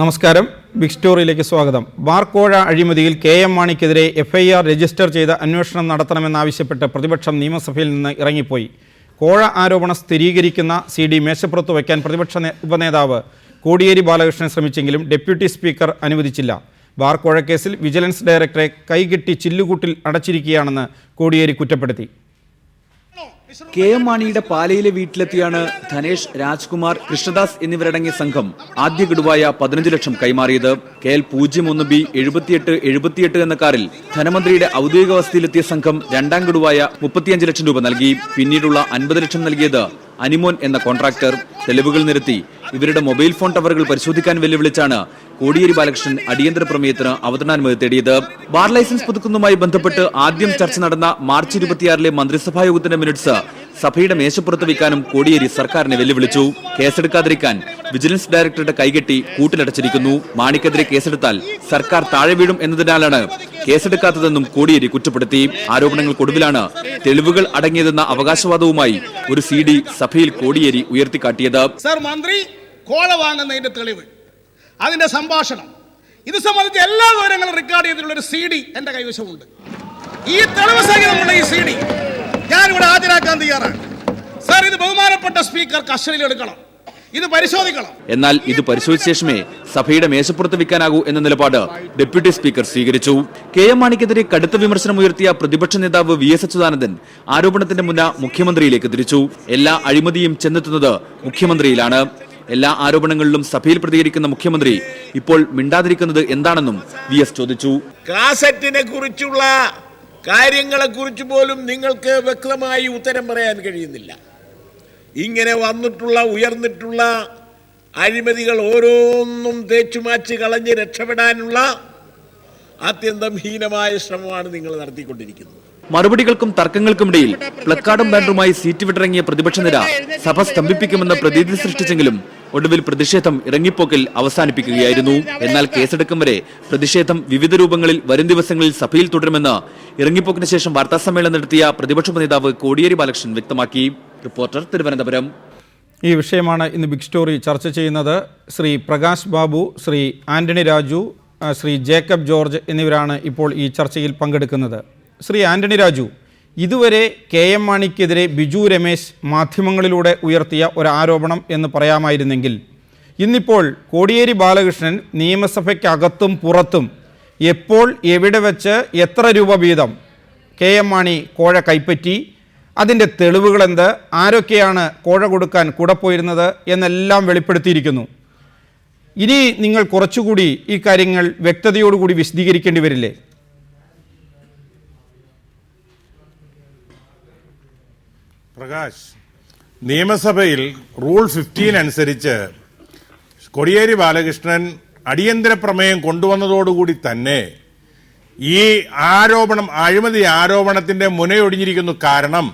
നമസ്കാരം. ബിഗ് സ്റ്റോറിയിലേക്ക് സ്വാഗതം. ബാർക്കോഴ അഴിമതിയിൽ കെ എം മാണിക്കെതിരെ എഫ് ഐ ആർ രജിസ്റ്റർ ചെയ്ത് അന്വേഷണം നടത്തണമെന്നാവശ്യപ്പെട്ട് പ്രതിപക്ഷം നിയമസഭയിൽ നിന്ന് ഇറങ്ങിപ്പോയി. കോഴ ആരോപണം സ്ഥിരീകരിക്കുന്ന സി ഡി മേശപ്പുറത്ത് വയ്ക്കാൻ പ്രതിപക്ഷ ഉപനേതാവ് കോടിയേരി ബാലകൃഷ്ണൻ ശ്രമിച്ചെങ്കിലും ഡെപ്യൂട്ടി സ്പീക്കർ അനുവദിച്ചില്ല. ബാർക്കോഴ കേസിൽ വിജിലൻസ് ഡയറക്ടറെ കൈകെട്ടി ചില്ലുകൂട്ടിൽ അടച്ചിരിക്കുകയാണെന്ന് കോടിയേരി കുറ്റപ്പെടുത്തി. കെ എം മാണിയുടെ പാലയിലെ വീട്ടിലെത്തിയാണ് ധനേഷ് രാജ്കുമാർ കൃഷ്ണദാസ് എന്നിവരടങ്ങിയ സംഘം ആദ്യ ഗഡുവായ പതിനഞ്ച് ലക്ഷം കൈമാറിയത്. കെ എൽ പൂജ്യം ഒന്ന് ബി എഴുപത്തിയെട്ട് എഴുപത്തിയെട്ട് എന്ന കാറിൽ ധനമന്ത്രിയുടെ ഔദ്യോഗിക വസതിയിലെത്തിയ സംഘം രണ്ടാം ഗഡുവായ മുപ്പത്തിയഞ്ച് ലക്ഷം രൂപ നൽകി. പിന്നീടുള്ള അൻപത് ലക്ഷം നൽകിയത് അനിമോൻ എന്ന കോൺട്രാക്ടർ തെളിവുകൾ നിരത്തി ഇവരുടെ മൊബൈൽ ഫോൺ ടവറുകൾ പരിശോധിക്കാൻ വെല്ലുവിളിച്ചാണ് കോടിയേരി ബാലകൃഷ്ണൻ അടിയന്തര പ്രമേയത്തിന് അവതരണാനുമതി തേടിയത്. ബാർ ലൈസൻസ് പുതുക്കുന്നതുമായി ബന്ധപ്പെട്ട് ആദ്യം ചർച്ച നടന്ന മാർച്ച് ഇരുപത്തിയാറിലെ മന്ത്രിസഭാ യോഗത്തിന്റെ മിനിറ്റ്സ് സഭയുടെ മേശപ്പുറത്ത് വയ്ക്കാനും കോടിയേരി സർക്കാരിനെ വെല്ലുവിളിച്ചു. കേസെടുക്കാതിരിക്കാൻ വിജിലൻസ് ഡയറക്ടറുടെ കൈകെട്ടി കൂട്ടിലടച്ചിരിക്കുന്നു. മാണിക്കെതിരെ കേസെടുത്താൽ സർക്കാർ താഴെ വീഴും എന്നതിനാലാണ് കേസെടുക്കാത്തതെന്നും കോടിയേരി കുറ്റപ്പെടുത്തി. ആരോപണങ്ങൾക്കൊടുവിലാണ് തെളിവുകൾ അടങ്ങിയതെന്ന അവകാശവാദവുമായി ഒരു സി ഡി സഭയിൽ കോടിയേരി ഉയർത്തിക്കാട്ടിയത്. സർ മന്ത്രി കോള വാങ്ങുന്നതിന്റെ തെളിവ് അതിന്റെ സംഭാഷണം. ഇത് സംബന്ധിച്ച് എല്ലാ വിവരങ്ങളും റെക്കോർഡ് ചെയ്തിട്ടുള്ള ഒരു സി ഡി എന്റെ കൈവശമുണ്ട്. ഈ തെളിവ് സഹിതമുള്ള ഈ സി ഡി ഞാനിവിടെ ഹാജരാക്കാൻ തയ്യാറാണ്. സാർ ഇത് ബഹുമാനപ്പെട്ട സ്പീക്കർ കസ്റ്റഡിയിൽ എടുക്കണം. ഇത് പരിശോധിക്കണം. എന്നാൽ ഇത് പരിശോധിച്ച ശേഷമേ സഭയുടെ മേശപ്പുറത്ത് വിൽക്കാനാകൂ എന്ന നിലപാട് ഡെപ്യൂട്ടി സ്പീക്കർ സ്വീകരിച്ചു. കെ എം മാണിക്കെതിരെ കടുത്ത വിമർശനം ഉയർത്തിയ പ്രതിപക്ഷ നേതാവ് വി എസ് അച്യുതാനന്ദൻ ആരോപണത്തിന്റെ മുന്ന മുഖ്യമന്ത്രിയിലേക്ക് തിരിച്ചു. എല്ലാ അഴിമതിയും ചെന്നെത്തുന്നത് മുഖ്യമന്ത്രിയിലാണ്. എല്ലാ ആരോപണങ്ങളിലും സഭയിൽ പ്രതികരിക്കുന്ന മുഖ്യമന്ത്രി ഇപ്പോൾ മിണ്ടാതിരിക്കുന്നത് എന്താണെന്നും വി എസ് ചോദിച്ചു. കാസറ്റിനെ കുറിച്ചുള്ള കാര്യങ്ങളെ കുറിച്ച് പോലും നിങ്ങൾക്ക് വ്യക്തമായി ഉത്തരം പറയാൻ കഴിയുന്നില്ല. ഇങ്ങനെ വന്നിട്ടുള്ള ഉയർന്നിട്ടുള്ള അഴിമതികൾ ഓരോന്നും തേച്ചുമാച്ച് കളഞ്ഞ് രക്ഷപ്പെടാനുള്ള അത്യന്തം ഹീനമായ ശ്രമമാണ് നിങ്ങൾ നടത്തിക്കൊണ്ടിരിക്കുന്നത്. മറുപടികൾക്കും തർക്കങ്ങൾക്കുമിടയിൽ പ്ലക്കാർഡും ബാനറുമായി സീറ്റ് വിട്ടിറങ്ങിയ പ്രതിപക്ഷ നിര സഭ സ്തംഭിപ്പിക്കുമെന്ന പ്രതീതി സൃഷ്ടിച്ചെങ്കിലും ഒടുവിൽ പ്രതിഷേധം ഇറങ്ങിപ്പോക്കിൽ അവസാനിപ്പിക്കുകയായിരുന്നു. എന്നാൽ കേസെടുക്കും വരെ പ്രതിഷേധം വിവിധ രൂപങ്ങളിൽ വരും ദിവസങ്ങളിൽ സഭയിൽ തുടരുമെന്ന് ഇറങ്ങിപ്പോക്കിന് ശേഷം വാർത്താസമ്മേളനം നടത്തിയ പ്രതിപക്ഷ നേതാവ് കോടിയേരി ബാലകൃഷ്ണൻ വ്യക്തമാക്കി. റിപ്പോർട്ടർ തിരുവനന്തപുരം. ഈ വിഷയമാണ് ഇന്ന് ബിഗ് സ്റ്റോറി ചർച്ച ചെയ്യുന്നത്. ശ്രീ പ്രകാശ് ബാബു ശ്രീ ആന്റണി രാജു ശ്രീ ജേക്കബ് ജോർജ് എന്നിവരാണ് ഇപ്പോൾ ഈ ചർച്ചയിൽ പങ്കെടുക്കുന്നത്. ശ്രീ ആന്റണി രാജു ഇതുവരെ കെ എം മാണിക്കെതിരെ ബിജു രമേശ് മാധ്യമങ്ങളിലൂടെ ഉയർത്തിയ ഒരു ആരോപണം എന്ന് പറയാമായിരുന്നെങ്കിൽ ഇന്നിപ്പോൾ കോടിയേരി ബാലകൃഷ്ണൻ നിയമസഭയ്ക്കകത്തും പുറത്തും എപ്പോൾ എവിടെ വെച്ച് എത്ര രൂപ വീതം കെ എം മാണി കോഴ കൈപ്പറ്റി അതിന്റെ തെളിവുകളെന്ത് ആരൊക്കെയാണ് കോഴ കൊടുക്കാൻ കൂടെ പോയിരുന്നത് എന്നെല്ലാം വെളിപ്പെടുത്തിയിരിക്കുന്നു. ഇനി നിങ്ങൾ കുറച്ചുകൂടി ഈ കാര്യങ്ങൾ വ്യക്തതയോടുകൂടി വിശദീകരിക്കേണ്ടി വരില്ലേ? പ്രകാശ് നിയമസഭയിൽ റൂൾ ഫിഫ്റ്റീൻ അനുസരിച്ച് കൊടിയേരി ബാലകൃഷ്ണൻ അടിയന്തര പ്രമേയം കൊണ്ടുവന്നതോടുകൂടി തന്നെ ഈ ആരോപണം അഴിമതി ആരോപണത്തിന്റെ മുനയൊടിഞ്ഞിരിക്കുന്നു. കാരണം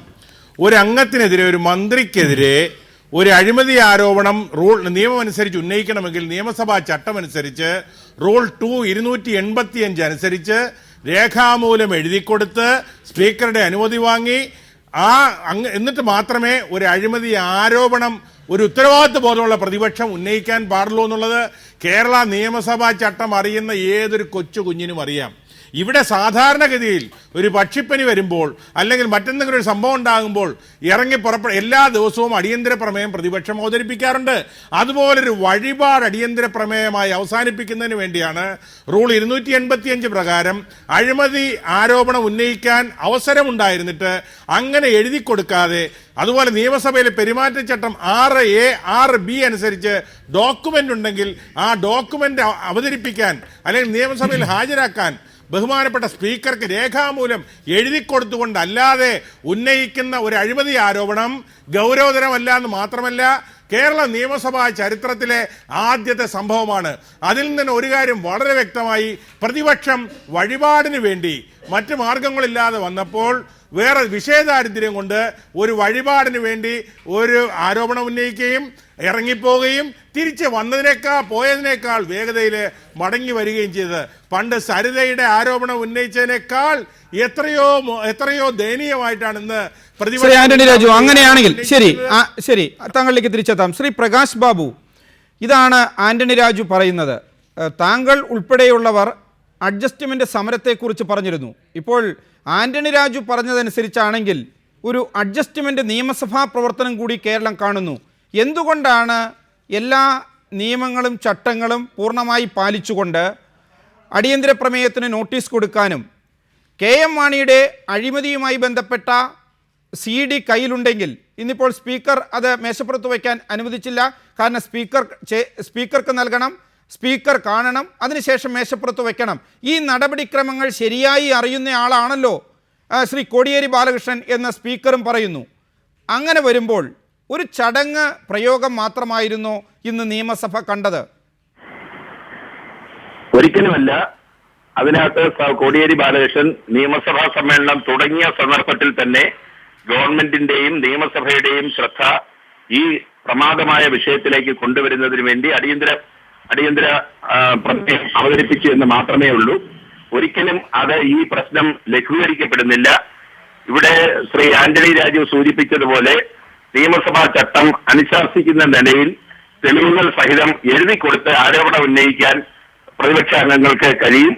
ഒരു അംഗത്തിനെതിരെ ഒരു മന്ത്രിക്കെതിരെ ഒരു അഴിമതി ആരോപണം റൂൾ നിയമം അനുസരിച്ച് ഉന്നയിക്കണമെങ്കിൽ നിയമസഭാ ചട്ടം അനുസരിച്ച് റൂൾ ടു ഇരുന്നൂറ്റി എൺപത്തി അഞ്ച് അനുസരിച്ച് രേഖാമൂലം എഴുതിക്കൊടുത്ത് സ്പീക്കറുടെ അനുമതി വാങ്ങി ആ അങ്ങ് എന്നിട്ട് മാത്രമേ ഒരു അഴിമതി ആരോപണം ഒരു ഉത്തരവാദിത്വ ബോധമുള്ള പ്രതിപക്ഷം ഉന്നയിക്കാൻ പാടുള്ളൂ എന്നുള്ളത് കേരള നിയമസഭാ ചട്ടം അറിയുന്ന ഏതൊരു കൊച്ചു കുഞ്ഞിനും അറിയാം. ഇവിടെ സാധാരണഗതിയിൽ ഒരു പക്ഷിപ്പനി വരുമ്പോൾ അല്ലെങ്കിൽ മറ്റെന്തെങ്കിലും ഒരു സംഭവം ഉണ്ടാകുമ്പോൾ ഇറങ്ങി പുറപ്പെ എല്ലാ ദിവസവും അടിയന്തര പ്രമേയം പ്രതിപക്ഷം അവതരിപ്പിക്കാറുണ്ട്. അതുപോലൊരു വഴിപാട് അടിയന്തര പ്രമേയമായി അവസാനിപ്പിക്കുന്നതിന് വേണ്ടിയാണ് റൂൾ ഇരുന്നൂറ്റി എൺപത്തിയഞ്ച് പ്രകാരം അഴിമതി ആരോപണം ഉന്നയിക്കാൻ അവസരമുണ്ടായിരുന്നിട്ട് അങ്ങനെ എഴുതി കൊടുക്കാതെ അതുപോലെ നിയമസഭയിലെ പെരുമാറ്റച്ചട്ടം ആറ് എ ആറ് ബി അനുസരിച്ച് ഡോക്യുമെന്റ് ഉണ്ടെങ്കിൽ ആ ഡോക്യുമെന്റ് അവതരിപ്പിക്കാൻ അല്ലെങ്കിൽ നിയമസഭയിൽ ഹാജരാക്കാൻ ബഹുമാനപ്പെട്ട സ്പീക്കർക്ക് രേഖാമൂലം എഴുതി കൊടുത്തുകൊണ്ടല്ലാതെ ഉന്നയിക്കുന്ന ഒരു അഴിമതി ആരോപണം ഗൗരവതരമല്ല എന്ന് മാത്രമല്ല കേരള നിയമസഭാ ചരിത്രത്തിലെ ആദ്യത്തെ സംഭവമാണ്. അതിൽ നിന്ന് ഒരു കാര്യം വളരെ വ്യക്തമായി പ്രതിപക്ഷം വഴിപാടിന് വേണ്ടി മറ്റു മാർഗങ്ങളില്ലാതെ വന്നപ്പോൾ വേറെ വിഷയദാരിദ്ര്യം കൊണ്ട് ഒരു വഴിപാടിന് വേണ്ടി ഒരു ആരോപണം ഉന്നയിക്കുകയും ഇറങ്ങിപ്പോവുകയും തിരിച്ച് വന്നതിനേക്കാൾ പോയതിനേക്കാൾ വേഗതയിൽ മടങ്ങി വരികയും ചെയ്തത്. പണ്ട് സരിതയുടെ ആരോപണം ഉന്നയിച്ചതിനേക്കാൾ എത്രയോ എത്രയോ ദയനീയമായിട്ടാണ് ഇന്ന് ശ്രീ ആന്റണി രാജു അങ്ങനെയാണെങ്കിൽ ശരി ശരി താങ്കളിലേക്ക് തിരിച്ചെത്താം. ശ്രീ പ്രകാശ് ബാബു ഇതാണ് ആന്റണി രാജു പറയുന്നത്. താങ്കൾ ഉൾപ്പെടെയുള്ളവർ അഡ്ജസ്റ്റ്മെന്റ് സമരത്തെക്കുറിച്ച് പറഞ്ഞിരുന്നു. ഇപ്പോൾ ആന്റണി രാജു പറഞ്ഞതനുസരിച്ചാണെങ്കിൽ ഒരു അഡ്ജസ്റ്റ്മെന്റ് നിയമസഭാ പ്രവർത്തനം കൂടി കേരളം കാണുന്നു. എന്തുകൊണ്ടാണ് എല്ലാ നിയമങ്ങളും ചട്ടങ്ങളും പൂർണമായി പാലിച്ചുകൊണ്ട് അടിയന്തര പ്രമേയത്തിന് നോട്ടീസ് കൊടുക്കാനും കെ എം മാണിയുടെ അഴിമതിയുമായി ബന്ധപ്പെട്ട സി ഡി കയ്യിലുണ്ടെങ്കിൽ ഇന്നിപ്പോൾ സ്പീക്കർ അത് മേശപ്പുറത്ത് വയ്ക്കാൻ അനുവദിച്ചില്ല. കാരണം സ്പീക്കർ സ്പീക്കർക്ക് നൽകണം. സ്പീക്കർ കാണണം അതിനുശേഷം മേശപ്പുറത്ത് വയ്ക്കണം. ഈ നടപടിക്രമങ്ങൾ ശരിയായി അറിയുന്ന ആളാണല്ലോ ശ്രീ കോടിയേരി ബാലകൃഷ്ണൻ എന്ന സ്പീക്കറും പറയുന്നു. അങ്ങനെ വരുമ്പോൾ ഒരു ചടങ്ങ് പ്രയോഗം മാത്രമായിരുന്നു ഇന്ന് നിയമസഭ കണ്ടത്. ഒരിക്കലുമല്ല അതിനകത്ത് കോടിയേരി ബാലകൃഷ്ണൻ നിയമസഭാ സമ്മേളനം തുടങ്ങിയ സന്ദർഭത്തിൽ തന്നെ ഗവൺമെന്റിന്റെയും നിയമസഭയുടെയും ശ്രദ്ധ ഈ പ്രമാദമായ വിഷയത്തിലേക്ക് കൊണ്ടുവരുന്നതിന് വേണ്ടി അടിയന്തര അടിയന്തര പ്രമേയം അവതരിപ്പിച്ചു എന്ന് മാത്രമേ ഉള്ളൂ. ഒരിക്കലും അത് ഈ പ്രശ്നം ലഘൂകരിക്കപ്പെടുന്നില്ല. ഇവിടെ ശ്രീ ആന്റണി രാജു സൂചിപ്പിച്ചതുപോലെ നിയമസഭാ ചട്ടം അനുശാസിക്കുന്ന നിലയിൽ തെളിവുകൾ സഹിതം എഴുതി കൊടുത്ത് ആരോപണം ഉന്നയിക്കാൻ പ്രതിപക്ഷ അംഗങ്ങൾക്ക് കഴിയും.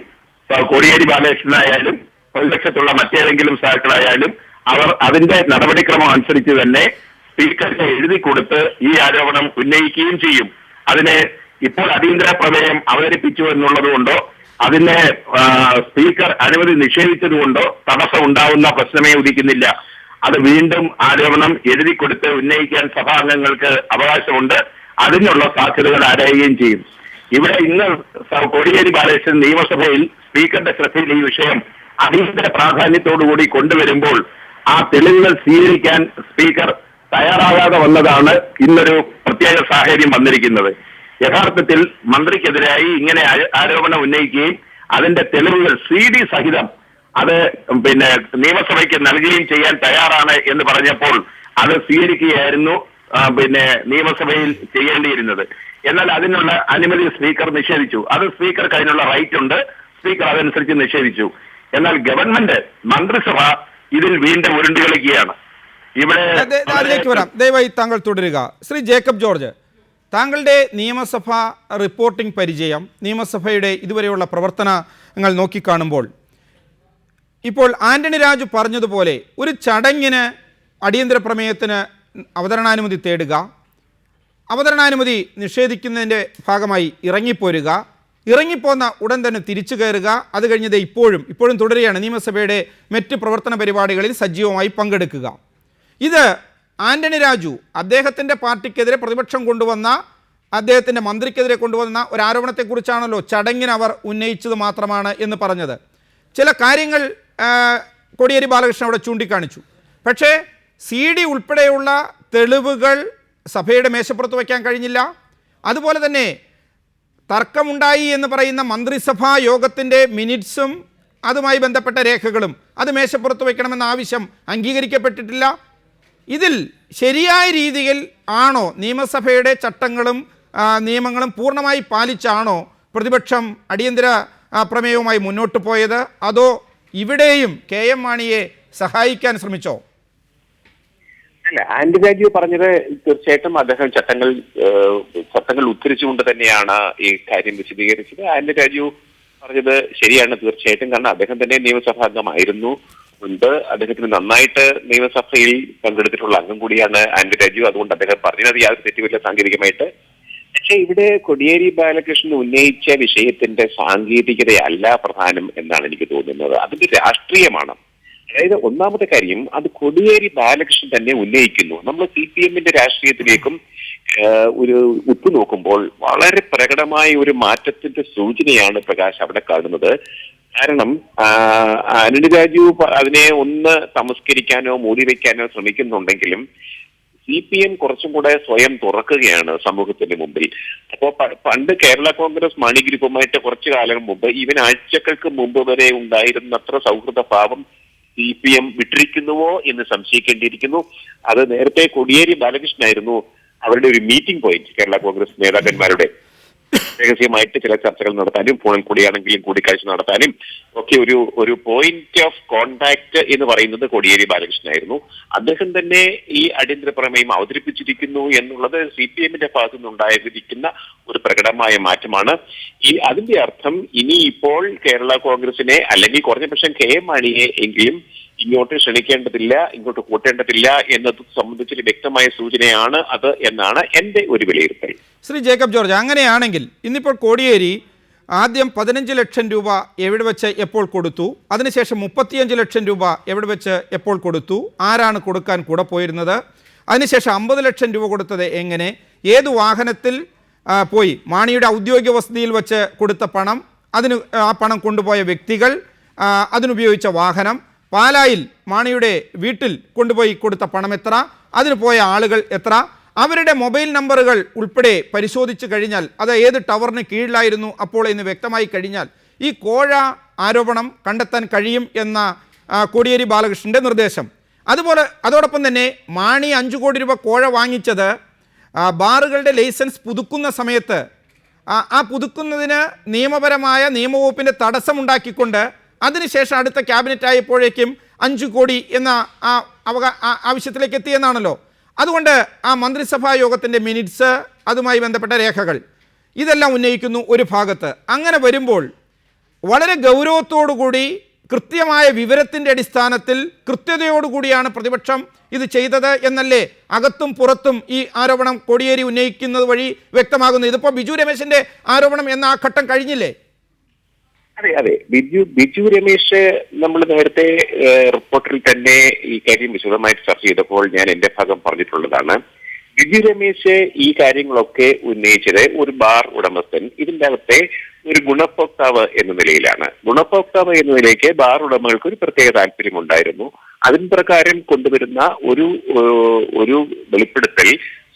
കോടിയേരി ബാലകൃഷ്ണനായാലും പ്രതിപക്ഷത്തുള്ള മറ്റേതെങ്കിലും സാക്കളായാലും അവർ അതിന്റെ നടപടിക്രമം അനുസരിച്ച് തന്നെ സ്പീക്കർക്ക് എഴുതി കൊടുത്ത് ഈ ആരോപണം ഉന്നയിക്കുകയും ചെയ്യും. അതിന് ഇപ്പോൾ അടിയന്തര പ്രമേയം അവതരിപ്പിച്ചു എന്നുള്ളത് കൊണ്ടോ അതിന് സ്പീക്കർ അനുമതി നിഷേധിച്ചതുകൊണ്ടോ തടസ്സം ഉണ്ടാവുന്ന പ്രശ്നമേ ഉദിക്കുന്നില്ല. അത് വീണ്ടും ആരോപണം എഴുതി കൊടുത്ത് ഉന്നയിക്കാൻ സഭാംഗങ്ങൾക്ക് അവകാശമുണ്ട്. അതിനുള്ള സാധ്യതകൾ ആരായുകയും ചെയ്യും. ഇവിടെ ഇന്ന് കോടിയേരി ബാലകൃഷ്ണൻ നിയമസഭയിൽ സ്പീക്കറുടെ ശ്രദ്ധയിൽ ഈ വിഷയം അടിയന്തര പ്രാധാന്യത്തോടുകൂടി കൊണ്ടുവരുമ്പോൾ ആ തെളിവുകൾ സ്വീകരിക്കാൻ സ്പീക്കർ തയ്യാറാകാതെ വന്നതാണ് ഇന്നൊരു പ്രത്യേക സാഹചര്യം വന്നിരിക്കുന്നത്. യഥാർത്ഥത്തിൽ മന്ത്രിക്കെതിരായി ഇങ്ങനെ ആരോപണം ഉന്നയിക്കുകയും അതിന്റെ തെളിവുകൾ സി ഡി സഹിതം അത് പിന്നെ നിയമസഭയ്ക്ക് നൽകുകയും ചെയ്യാൻ തയ്യാറാണ് എന്ന് പറഞ്ഞപ്പോൾ അത് സ്വീകരിക്കുകയായിരുന്നു പിന്നെ നിയമസഭയിൽ ചെയ്യേണ്ടിയിരുന്നത്. എന്നാൽ അതിനുള്ള അനുമതി സ്പീക്കർ നിഷേധിച്ചു. അത് സ്പീക്കർക്ക് അതിനുള്ള റൈറ്റ് ഉണ്ട്. സ്പീക്കർ അതനുസരിച്ച് നിഷേധിച്ചു. എന്നാൽ ഗവൺമെന്റ് മന്ത്രിസഭ ഇതിൽ വീണ്ടും ഉരുണ്ടുകളിക്കുകയാണ്. ഇവിടെ അതിലേക്ക് വരാം. ദയവായി താങ്കൾ തുടരുക. ശ്രീ ജേക്കബ് ജോർജ്. താങ്കളുടെ നിയമസഭ റിപ്പോർട്ടിംഗ് പരിചയം നിയമസഭയുടെ ഇതുവരെയുള്ള പ്രവർത്തനങ്ങൾ നോക്കിക്കാണുമ്പോൾ ഇപ്പോൾ ആന്റണി രാജു പറഞ്ഞതുപോലെ ഒരു ചടങ്ങിന് അടിയന്തര പ്രമേയത്തിന് അവതരണാനുമതി തേടുക അവതരണാനുമതി നിഷേധിക്കുന്നതിന്റെ ഭാഗമായി ഇറങ്ങിപ്പോരുക ഇറങ്ങിപ്പോന്ന ഉടൻ തന്നെ തിരിച്ചു കയറുക അത് കഴിഞ്ഞത് ഇപ്പോഴും ഇപ്പോഴും തുടരുകയാണ് നിയമസഭയുടെ മറ്റ് പ്രവർത്തന പരിപാടികളിൽ സജീവമായി പങ്കെടുക്കുക. ഇത് ആന്റണി രാജു അദ്ദേഹത്തിന്റെ പാർട്ടിക്കെതിരെ പ്രതിപക്ഷം കൊണ്ടുവന്ന അദ്ദേഹത്തിന്റെ മന്ത്രിക്കെതിരെ കൊണ്ടുവന്ന ഒരു ആരോപണത്തെക്കുറിച്ചാണല്ലോ ചടങ്ങിന് അവർ ഉന്നയിച്ചത് മാത്രമാണ് എന്ന് പറഞ്ഞത്. ചില കാര്യങ്ങൾ കോടിയേരി ബാലകൃഷ്ണൻ അവിടെ ചൂണ്ടിക്കാണിച്ചു. പക്ഷേ സി ഡി ഉൾപ്പെടെയുള്ള തെളിവുകൾ സഭയുടെ മേശപ്പുറത്ത് വയ്ക്കാൻ കഴിഞ്ഞില്ല. അതുപോലെ തന്നെ തർക്കമുണ്ടായി എന്ന് പറയുന്ന മന്ത്രിസഭാ യോഗത്തിന്റെ മിനിറ്റ്സും അതുമായി ബന്ധപ്പെട്ട രേഖകളും അത് മേശപ്പുറത്ത് വയ്ക്കണമെന്ന ആവശ്യം അംഗീകരിക്കപ്പെട്ടിട്ടില്ല. ഇതിൽ ശരിയായ രീതിയിൽ ആണോ നിയമസഭയുടെ ചട്ടങ്ങളും നിയമങ്ങളും പൂർണമായി പാലിച്ചാണോ പ്രതിപക്ഷം അടിയന്തര പ്രമേയവുമായി മുന്നോട്ട് പോയത്? അതോ ഇവിടെയും കെ എം മാണിയെ സഹായിക്കാൻ ശ്രമിച്ചോ? അല്ല ആന്റി രാജീവ് പറഞ്ഞത് തീർച്ചയായിട്ടും അദ്ദേഹം ചട്ടങ്ങൾ ചട്ടങ്ങൾ ഉദ്ധരിച്ചുകൊണ്ട് തന്നെയാണ് ഈ കാര്യം വിശദീകരിച്ചത്. ആന്റി രാജീവ് പറഞ്ഞത് ശരിയാണ് തീർച്ചയായിട്ടും. കാരണം അദ്ദേഹം തന്നെ നിയമസഭാ അംഗമായിരുന്നു മുൻപ്. അദ്ദേഹത്തിന് നന്നായിട്ട് നിയമസഭയിൽ പങ്കെടുത്തിട്ടുള്ള അംഗം കൂടിയാണ് ആന്റി രാജു. അതുകൊണ്ട് അദ്ദേഹം പറഞ്ഞത് യാതൊരു തെറ്റുമില്ല സാങ്കേതികമായിട്ട്. പക്ഷേ ഇവിടെ കൊടിയേരി ബാലകൃഷ്ണൻ ഉന്നയിച്ച വിഷയത്തിന്റെ സാങ്കേതികതയല്ല പ്രധാനം എന്നാണ് എനിക്ക് തോന്നുന്നത്. അതിന്റെ രാഷ്ട്രീയമാണ്. അതായത് ഒന്നാമത്തെ കാര്യം അത് കൊടിയേരി ബാലകൃഷ്ണൻ തന്നെ ഉന്നയിക്കുന്നു. നമ്മൾ സി പി എമ്മിന്റെ രാഷ്ട്രീയത്തിലേക്കും ഒരു ഉറ്റുനോക്കുമ്പോൾ വളരെ പ്രകടമായ ഒരു മാറ്റത്തിന്റെ സൂചനയാണ് പ്രകാശ് അവിടെ കാണുന്നത്. കാരണം അനിൽ രാജു അതിനെ ഒന്ന് തമസ്കരിക്കാനോ മൂടി വയ്ക്കാനോ ശ്രമിക്കുന്നുണ്ടെങ്കിലും സി പി എം കുറച്ചും കൂടെ സ്വയം തുറക്കുകയാണ് സമൂഹത്തിന്റെ മുമ്പിൽ. അപ്പോ പണ്ട് കേരള കോൺഗ്രസ് മണി ഗ്രൂപ്പുമായിട്ട് കുറച്ചു കാലം മുമ്പ് ഈവൻ ആഴ്ചകൾക്ക് മുമ്പ് വരെ ഉണ്ടായിരുന്നത്ര സൗഹൃദ ഭാവം സി പി എം വിട്ടിരിക്കുന്നുവോ എന്ന് സംശയിക്കേണ്ടിയിരിക്കുന്നു. അത് നേരത്തെ കോടിയേരി ബാലകൃഷ്ണനായിരുന്നു അവരുടെ ഒരു മീറ്റിംഗ് പോയിന്റ് കേരള കോൺഗ്രസ് നേതാക്കന്മാരുടെ. രഹസ്യമായിട്ട് ചില ചർച്ചകൾ നടത്താനും ഫോണിൽ കൂടിയാണെങ്കിലും കൂടിക്കാഴ്ച നടത്താനും ഒക്കെ ഒരു ഒരു പോയിന്റ് ഓഫ് കോണ്ടാക്ട് എന്ന് പറയുന്നത് കോടിയേരി ബാലകൃഷ്ണനായിരുന്നു അദ്ദേഹം തന്നെ ഈ അടിയന്തര പ്രമേയം അവതരിപ്പിച്ചിരിക്കുന്നു എന്നുള്ളത് സി പി എമ്മിന്റെ ഭാഗത്തു നിന്നുണ്ടായിരിക്കുന്ന ഒരു പ്രകടമായ മാറ്റമാണ്. ഈ അതിന്റെ അർത്ഥം ഇനി ഇപ്പോൾ കേരള കോൺഗ്രസിനെ അല്ലെങ്കിൽ കുറഞ്ഞ പക്ഷം കെ എം മാണിയെ എങ്കിലും ഇങ്ങോട്ട് ക്ഷണിക്കേണ്ടതില്ല ഇങ്ങോട്ട് കൂട്ടേണ്ടതില്ല എന്നത് സംബന്ധിച്ച് വ്യക്തമായ സൂചനയാണ് അത് എന്നാണ് എന്റെ ഒരു വിലയിരുത്തൽ. ശ്രീ ജേക്കബ് ജോർജ് അങ്ങനെയാണെങ്കിൽ ഇന്നിപ്പോൾ കോടിയേരി ആദ്യം പതിനഞ്ച് ലക്ഷം രൂപ എവിടെ വെച്ച് എപ്പോൾ കൊടുത്തു? അതിനുശേഷം മുപ്പത്തിയഞ്ച് ലക്ഷം രൂപ എവിടെ വെച്ച് എപ്പോൾ കൊടുത്തു? ആരാണ് കൊടുക്കാൻ കൂടെ പോയിരുന്നത്? അതിനുശേഷം അമ്പത് ലക്ഷം രൂപ കൊടുത്തത് എങ്ങനെ? ഏത് വാഹനത്തിൽ പോയി? മാണിയുടെ ഔദ്യോഗിക വസതിയിൽ വെച്ച് കൊടുത്ത പണം അതിന് ആ പണം കൊണ്ടുപോയ വ്യക്തികൾ അതിനുപയോഗിച്ച വാഹനം പാലായിൽ മാണിയുടെ വീട്ടിൽ കൊണ്ടുപോയി കൊടുത്ത പണം എത്ര? അതിന് പോയ ആളുകൾ എത്ര? അവരുടെ മൊബൈൽ നമ്പറുകൾ ഉൾപ്പെടെ പരിശോധിച്ച് കഴിഞ്ഞാൽ അത് ഏത് ടവറിന് കീഴിലായിരുന്നു അപ്പോൾ എന്ന് വ്യക്തമായി കഴിഞ്ഞാൽ ഈ കോഴ ആരോപണം കണ്ടെത്താൻ കഴിയും എന്ന കോടിയേരി ബാലകൃഷ്ണന്റെ നിർദ്ദേശം. അതുപോലെ അതോടൊപ്പം തന്നെ മാണി അഞ്ചു കോടി രൂപ കോഴ വാങ്ങിച്ചത് ബാറുകളുടെ ലൈസൻസ് പുതുക്കുന്ന സമയത്ത് ആ പുതുക്കുന്നതിന് നിയമപരമായ നിയമവകുപ്പിന്റെ തടസ്സമുണ്ടാക്കിക്കൊണ്ട് അതിനുശേഷം അടുത്ത ക്യാബിനറ്റ് ആയപ്പോഴേക്കും അഞ്ചു കോടി എന്ന ആ അവകാ ആവശ്യത്തിലേക്ക് എത്തിയെന്നാണല്ലോ. അതുകൊണ്ട് ആ മന്ത്രിസഭാ യോഗത്തിന്റെ മിനിറ്റ്സ് അതുമായി ബന്ധപ്പെട്ട രേഖകൾ ഇതെല്ലാം ഉന്നയിക്കുന്നു ഒരു ഭാഗത്ത്. അങ്ങനെ വരുമ്പോൾ വളരെ ഗൗരവത്തോടുകൂടി കൃത്യമായ വിവരത്തിന്റെ അടിസ്ഥാനത്തിൽ കൃത്യതയോടുകൂടിയാണ് പ്രതിപക്ഷം ഇത് ചെയ്തത് എന്നല്ലേ അകത്തും പുറത്തും ഈ ആരോപണം കോടിയേരി ഉന്നയിക്കുന്നത് വഴി വ്യക്തമാകുന്നു. ഇതിപ്പോൾ ബിജു രമേശിന്റെ ആരോപണം എന്ന ആ ഘട്ടം കഴിഞ്ഞില്ലേ? അതെ അതെ. ബിജു ബിജു രമേശ് നമ്മൾ നേരത്തെ റിപ്പോർട്ടിൽ തന്നെ ഈ കാര്യം വിശദമായിട്ട് ചർച്ച ചെയ്തപ്പോൾ ഞാൻ എന്റെ ഭാഗം പറഞ്ഞിട്ടുള്ളതാണ്. ബിജു രമേശ് ഈ കാര്യങ്ങളൊക്കെ ഉന്നയിച്ചത് ഒരു ബാർ ഉടമസ്ഥൻ ഇതിന്റെ അകത്തെ ഒരു ഗുണഭോക്താവ് എന്ന നിലയിലാണ്. ഗുണഭോക്താവ് എന്ന നിലയ്ക്ക് ബാർ ഉടമകൾക്ക് ഒരു പ്രത്യേക താല്പര്യമുണ്ടായിരുന്നു. അതിന് പ്രകാരം കൊണ്ടുവരുന്ന ഒരു ഒരു വെളിപ്പെടുത്തൽ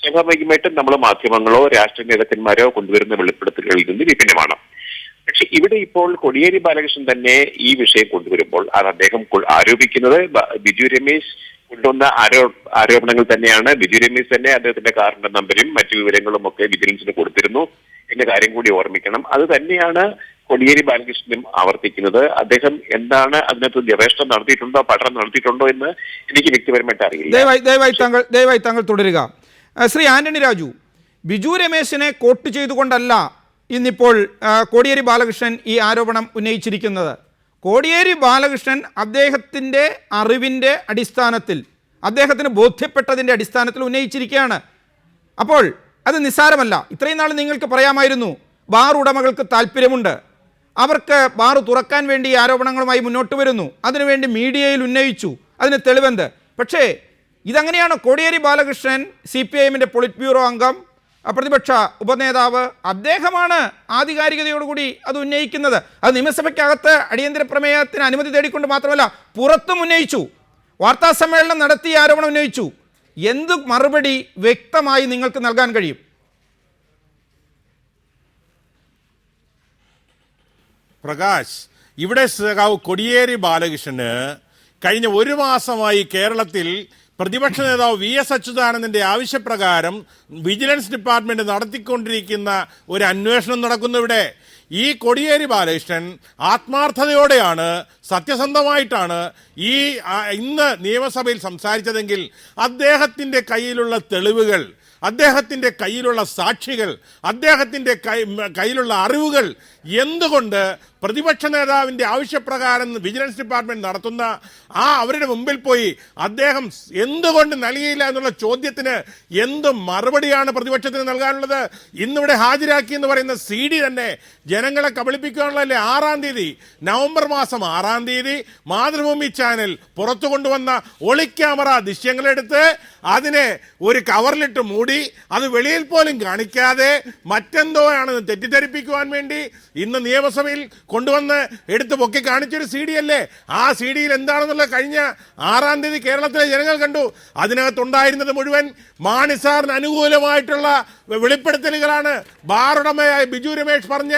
സ്വാഭാവികമായിട്ടും നമ്മൾ മാധ്യമങ്ങളോ രാഷ്ട്രീയ നേതാക്കന്മാരോ കൊണ്ടുവരുന്ന വെളിപ്പെടുത്തലുകളിൽ നിന്ന് വിഭിന്നമാണ്. പക്ഷെ ഇവിടെ ഇപ്പോൾ കൊടിയേരി ബാലകൃഷ്ണൻ തന്നെ ഈ വിഷയം കൊണ്ടുവരുമ്പോൾ അത് അദ്ദേഹം ആരോപിക്കുന്നത് ബിജു രമേശ് കൊണ്ടുവന്ന ആരോ ആരോപണങ്ങൾ തന്നെയാണ്. ബിജു രമേശ് തന്നെ അദ്ദേഹത്തിന്റെ കാറിന്റെ നമ്പരും മറ്റു വിവരങ്ങളും ഒക്കെ വിജിലൻസിന് കൊടുത്തിരുന്നു. എന്ന കാര്യം കൂടി ഓർമ്മിക്കണം. അത് തന്നെയാണ് കൊടിയേരി ബാലകൃഷ്ണനും ആവർത്തിക്കുന്നത്. അദ്ദേഹം എന്താണ് അതിനകത്ത് ഗവേഷണം നടത്തിയിട്ടുണ്ടോ പഠനം നടത്തിയിട്ടുണ്ടോ എന്ന് എനിക്ക് വ്യക്തിപരമായിട്ട് അറിയില്ല. ദയവായി ദയവായി താങ്കൾ ദയവായി താങ്കൾ തുടരുക. ശ്രീ ആന്റണി രാജു ബിജു രമേശിനെ കോട്ട് ചെയ്തുകൊണ്ടല്ല ഇന്നിപ്പോൾ കോടിയേരി ബാലകൃഷ്ണൻ ഈ ആരോപണം ഉന്നയിച്ചിരിക്കുന്നത്. കോടിയേരി ബാലകൃഷ്ണൻ അദ്ദേഹത്തിന്റെ അറിവിന്റെ അടിസ്ഥാനത്തിൽ അദ്ദേഹത്തിന് ബോധ്യപ്പെട്ടതിന്റെ അടിസ്ഥാനത്തിൽ ഉന്നയിച്ചിരിക്കുകയാണ്. അപ്പോൾ അത് നിസ്സാരമല്ല. ഇത്രയും നാൾ നിങ്ങൾക്ക് പറയാമായിരുന്നു ബാർ ഉടമകൾക്ക് താല്പര്യമുണ്ട് അവർക്ക് ബാർ തുറക്കാൻ വേണ്ടി ആരോപണങ്ങളുമായി മുന്നോട്ട് വരുന്നു. അതിനുവേണ്ടി മീഡിയയിൽ ഉന്നയിച്ചു. അതിന് തെളിവെന്ത്? പക്ഷേ ഇതങ്ങനെയാണ് Kodiyeri Balakrishnan C P I എമ്മിന്റെ പൊളിറ്റ് ബ്യൂറോ അംഗം പ്രതിപക്ഷ ഉപനേതാവ് അദ്ദേഹമാണ് ആധികാരികതയോടുകൂടി അത് ഉന്നയിക്കുന്നത്. അത് നിയമസഭയ്ക്കകത്ത് അടിയന്തര പ്രമേയത്തിന് അനുമതി തേടിക്കൊണ്ട് മാത്രമല്ല പുറത്തും ഉന്നയിച്ചു. വാർത്താ സമ്മേളനം നടത്തി ആരോപണം ഉന്നയിച്ചു. എന്ത് മറുപടി വ്യക്തമായി നിങ്ങൾക്ക് നൽകാൻ കഴിയും? പ്രകാശ് ഇവിടെ കൊടിയേരി ബാലകൃഷ്ണന് കഴിഞ്ഞ ഒരു മാസമായി കേരളത്തിൽ പ്രതിപക്ഷ നേതാവ് വി എസ് അച്യുതാനന്ദന്റെ ആവശ്യപ്രകാരം വിജിലൻസ് ഡിപ്പാർട്ട്മെന്റ് നടത്തിക്കൊണ്ടിരിക്കുന്ന ഒരു അന്വേഷണം നടക്കുന്നു ഇവിടെ. ഈ കൊടിയേരി ബാലകൃഷ്ണൻ ആത്മാർത്ഥതയോടെയാണ് സത്യസന്ധമായിട്ടാണ് ഈ ഇന്ന് നിയമസഭയിൽ സംസാരിച്ചതെങ്കിൽ അദ്ദേഹത്തിന്റെ കയ്യിലുള്ള തെളിവുകൾ അദ്ദേഹത്തിന്റെ കയ്യിലുള്ള സാക്ഷികൾ അദ്ദേഹത്തിന്റെ കൈ കയ്യിലുള്ള അറിവുകൾ എന്തുകൊണ്ട് പ്രതിപക്ഷ നേതാവിന്റെ ആവശ്യപ്രകാരം വിജിലൻസ് ഡിപ്പാർട്ട്മെന്റ് നടത്തുന്ന ആ അവരുടെ മുമ്പിൽ പോയി അദ്ദേഹം എന്തുകൊണ്ട് നൽകിയില്ല എന്നുള്ള ചോദ്യത്തിന് എന്ത് മറുപടിയാണ് പ്രതിപക്ഷത്തിന് നൽകാനുള്ളത്? ഇന്നിവിടെ ഹാജരാക്കി എന്ന് പറയുന്ന സി ഡി തന്നെ ജനങ്ങളെ കബളിപ്പിക്കാനുള്ളതല്ലേ? ആറാം തീയതി നവംബർ മാസം ആറാം തീയതി മാതൃഭൂമി ചാനൽ പുറത്തു കൊണ്ടുവന്ന ഒളിക്യാമറ ദൃശ്യങ്ങളെടുത്ത് അതിനെ ഒരു കവറിലിട്ട് മൂടി അത് വെളിയിൽ പോലും കാണിക്കാതെ മറ്റെന്തോ ആണെന്ന് തെറ്റിദ്ധരിപ്പിക്കുവാൻ വേണ്ടി ഇന്ന് നിയമസഭയിൽ കൊണ്ടുവന്ന് എടുത്ത് പൊക്കി കാണിച്ചൊരു സി ഡി അല്ലേ? ആ സി ഡിയിൽ എന്താണെന്നുള്ള കഴിഞ്ഞ ആറാം തീയതി കേരളത്തിലെ ജനങ്ങൾ കണ്ടു. അതിനകത്തുണ്ടായിരുന്നത് മുഴുവൻ മാണിസാറിന് അനുകൂലമായിട്ടുള്ള വെളിപ്പെടുത്തലുകളാണ്. ബാറുടമയായ ബിജു രമേഷ് പറഞ്ഞ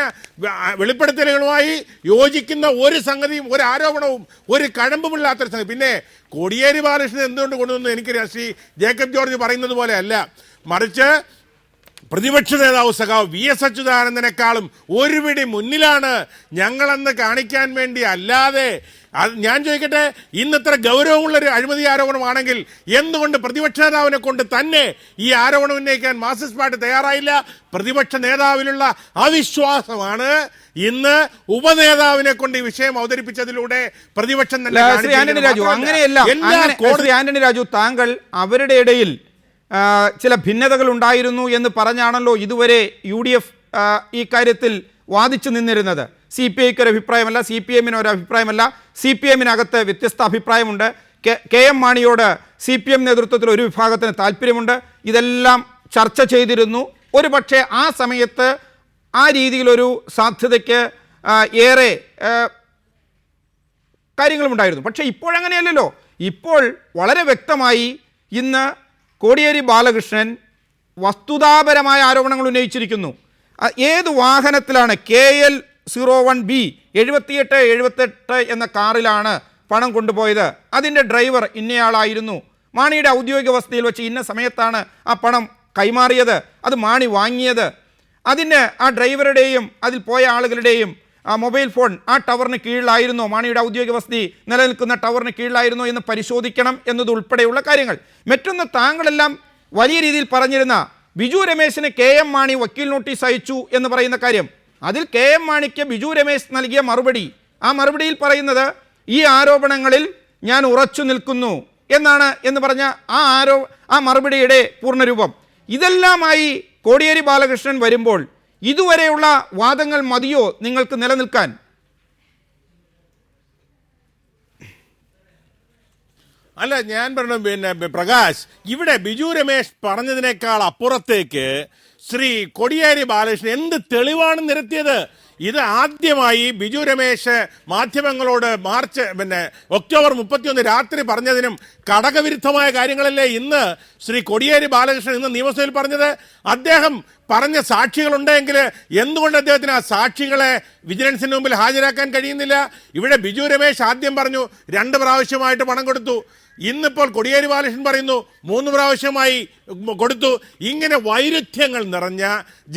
വെളിപ്പെടുത്തലുകളുമായി യോജിക്കുന്ന ഒരു സംഗതിയും ഒരു ആരോപണവും ഒരു കഴമ്പുമില്ലാത്തൊരു സംഗതി. പിന്നെ കോടിയേരി ബാലകൃഷ്ണൻ എന്തുകൊണ്ട് കൊണ്ടുവന്നു? എനിക്ക് ശ്രീ ജേക്കബ് ജോർജ് പറയുന്നത് പോലെ അല്ല. മറിച്ച് പ്രതിപക്ഷ നേതാവ് സഖാവ് വി എസ് അച്യുതാനന്ദനേക്കാളും ഒരു പിടി മുന്നിലാണ് ഞങ്ങളെന്ന് കാണിക്കാൻ വേണ്ടി അല്ലാതെ. ഞാൻ ചോദിക്കട്ടെ ഇന്നിത്ര ഗൗരവമുള്ളൊരു അഴിമതി ആരോപണമാണെങ്കിൽ എന്തുകൊണ്ട് പ്രതിപക്ഷ നേതാവിനെ കൊണ്ട് തന്നെ ഈ ആരോപണം ഉന്നയിക്കാൻ മാർസിസ്റ്റ് പാർട്ടി തയ്യാറായില്ല? പ്രതിപക്ഷ നേതാവിലുള്ള അവിശ്വാസമാണ്. ഇന്ന് ഉപനേതാവിനെ കൊണ്ട് ഈ വിഷയം അവതരിപ്പിച്ചതിലൂടെ പ്രതിപക്ഷം ആന്റണി രാജു അങ്ങനെയല്ല ആന്റണി രാജു താങ്കൾ അവരുടെ ഇടയിൽ ചില ഭിന്നതകൾ ഉണ്ടായിരുന്നു എന്ന് പറഞ്ഞാണല്ലോ ഇതുവരെ യു ഡി എഫ് ഈ കാര്യത്തിൽ വാദിച്ചു നിന്നിരുന്നത്. സി പി ഐക്ക് ഒരു അഭിപ്രായമല്ല സി പി എമ്മിന് ഒരു അഭിപ്രായമല്ല. സി പി എമ്മിനകത്ത് വ്യത്യസ്ത അഭിപ്രായമുണ്ട്. കെ എം മാണിയോട് സി പി എം നേതൃത്വത്തിൽ ഒരു വിഭാഗത്തിന് താല്പര്യമുണ്ട്. ഇതെല്ലാം ചർച്ച ചെയ്തിരുന്നു. ഒരു പക്ഷേ ആ സമയത്ത് ആ രീതിയിലൊരു സാധ്യതയ്ക്ക് ഏറെ കാര്യങ്ങളുമുണ്ടായിരുന്നു. പക്ഷേ ഇപ്പോഴങ്ങനെയല്ലല്ലോ. ഇപ്പോൾ വളരെ വ്യക്തമായി ഇന്ന് കോടിയേരി ബാലകൃഷ്ണൻ വസ്തുതാപരമായ ആരോപണങ്ങൾ ഉന്നയിച്ചിരിക്കുന്നു. ഏത് വാഹനത്തിലാണ് K L zero one B എഴുപത്തിയെട്ട് എഴുപത്തെട്ട് എന്ന കാറിലാണ് പണം കൊണ്ടുപോയത്? അതിന്റെ ഡ്രൈവർ ഇന്നയാളായിരുന്നു. മാണിയുടെ ഔദ്യോഗിക വസതിയിൽ വെച്ച് ഇന്ന സമയത്താണ് ആ പണം കൈമാറിയത്. അത് മാണി വാങ്ങിയത്. അതിന് ആ ഡ്രൈവറുടെയും അതിൽ പോയ ആളുകളുടെയും ആ മൊബൈൽ ഫോൺ ആ ടവറിന് കീഴിലായിരുന്നോ. മാണിയുടെ ഔദ്യോഗിക വസതി നിലനിൽക്കുന്ന ടവറിന് കീഴിലായിരുന്നോ എന്ന് പരിശോധിക്കണം എന്നതുൾപ്പെടെയുള്ള കാര്യങ്ങൾ. മറ്റൊന്ന് താങ്കളെല്ലാം വലിയ രീതിയിൽ പറഞ്ഞിരുന്ന ബിജു രമേശിന് കെ എം മാണി വക്കീൽ നോട്ടീസ് അയച്ചു എന്ന് പറയുന്ന കാര്യം. അതിൽ കെ എം മാണിക്ക് ബിജു രമേശ് നൽകിയ മറുപടി. ആ മറുപടിയിൽ പറയുന്നത് ഈ ആരോപണങ്ങളിൽ ഞാൻ ഉറച്ചു നിൽക്കുന്നു എന്നാണ് എന്ന് പറഞ്ഞ ആ ആരോ ആ മറുപടിയുടെ പൂർണരൂപം ഇതെല്ലാമായി കോടിയേരി ബാലകൃഷ്ണൻ വരുമ്പോൾ ഇതുവരെയുള്ള വാദങ്ങൾ മതിയോ നിങ്ങൾക്ക് നിലനിൽക്കാൻ? അല്ല ഞാൻ പറഞ്ഞു പിന്നെ പ്രകാശ് ഇവിടെ ബിജു രമേശ് പറഞ്ഞതിനേക്കാൾ അപ്പുറത്തേക്ക് ശ്രീ കൊടിയേരി ബാലകൃഷ്ണൻ എന്ത് തെളിവാണ് നിരത്തിയത്? ഇത് ആദ്യമായി ബിജു രമേശ് മാധ്യമങ്ങളോട് മാർച്ച് പിന്നെ ഒക്ടോബർ മുപ്പത്തിയൊന്ന് രാത്രി പറഞ്ഞതിനും കടകവിരുദ്ധമായ കാര്യങ്ങളല്ലേ ഇന്ന് ശ്രീ കൊടിയേരി ബാലകൃഷ്ണൻ ഇന്ന് നിയമസഭയിൽ പറഞ്ഞത്? അദ്ദേഹം പറഞ്ഞ സാക്ഷികളുണ്ടെങ്കിൽ എന്തുകൊണ്ട് അദ്ദേഹത്തിന് ആ സാക്ഷികളെ വിജിലൻസിന് മുമ്പിൽ ഹാജരാക്കാൻ കഴിയുന്നില്ല? ഇവിടെ ബിജു രമേശ് ആദ്യം പറഞ്ഞു രണ്ട് പ്രാവശ്യമായിട്ട് പണം കൊടുത്തു. ഇന്നിപ്പോൾ കൊടിയേരി ബാലകൃഷ്ണൻ പറയുന്നു മൂന്ന് പ്രാവശ്യമായി കൊടുത്തു. ഇങ്ങനെ വൈരുദ്ധ്യങ്ങൾ നിറഞ്ഞ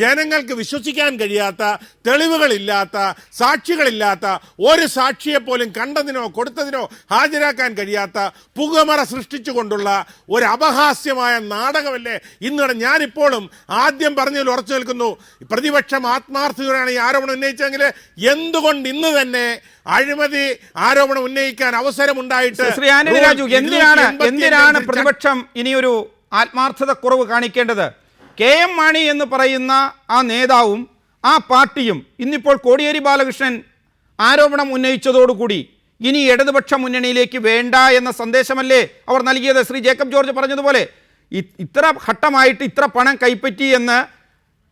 ജനങ്ങൾക്ക് വിശ്വസിക്കാൻ കഴിയാത്ത തെളിവുകളില്ലാത്ത സാക്ഷികളില്ലാത്ത ഒരു സാക്ഷിയെ പോലും കണ്ടതിനോ കൊടുത്തതിനോ ഹാജരാക്കാൻ കഴിയാത്ത പുകമറ സൃഷ്ടിച്ചുകൊണ്ടുള്ള ഒരു അപഹാസ്യമായ നാടകമല്ലേ? ഇന്നിവിടെ ഞാനിപ്പോഴും ആദ്യം പറഞ്ഞതിൽ ഉറച്ചു നിൽക്കുന്നു. പ്രതിപക്ഷം ആത്മാർത്ഥതയോടെയാണ് ഈ ആരോപണം ഉന്നയിച്ചെങ്കിൽ എന്തുകൊണ്ട് ഇന്ന് തന്നെ അഴിമതി ആരോപണം ഉന്നയിക്കാൻ അവസരമുണ്ടായിട്ട് ശ്രീ ആന്റണി രാജു എന്തിനാണ് എന്തിനാണ് പ്രതിപക്ഷം ഇനിയൊരു ആത്മാർത്ഥത കുറവ് കാണിക്കേണ്ടത്? കെ എം മാണി എന്ന് പറയുന്ന ആ നേതാവും ആ പാർട്ടിയും ഇന്നിപ്പോൾ കോടിയേരി ബാലകൃഷ്ണൻ ആരോപണം ഉന്നയിച്ചതോടുകൂടി ഇനി ഇടതുപക്ഷ മുന്നണിയിലേക്ക് വേണ്ട എന്ന സന്ദേശമല്ലേ അവർ നൽകിയത്? ശ്രീ ജേക്കബ് ജോർജ് പറഞ്ഞതുപോലെ ഇത്ര ഘട്ടമായിട്ട് ഇത്ര പണം കൈപ്പറ്റി എന്ന്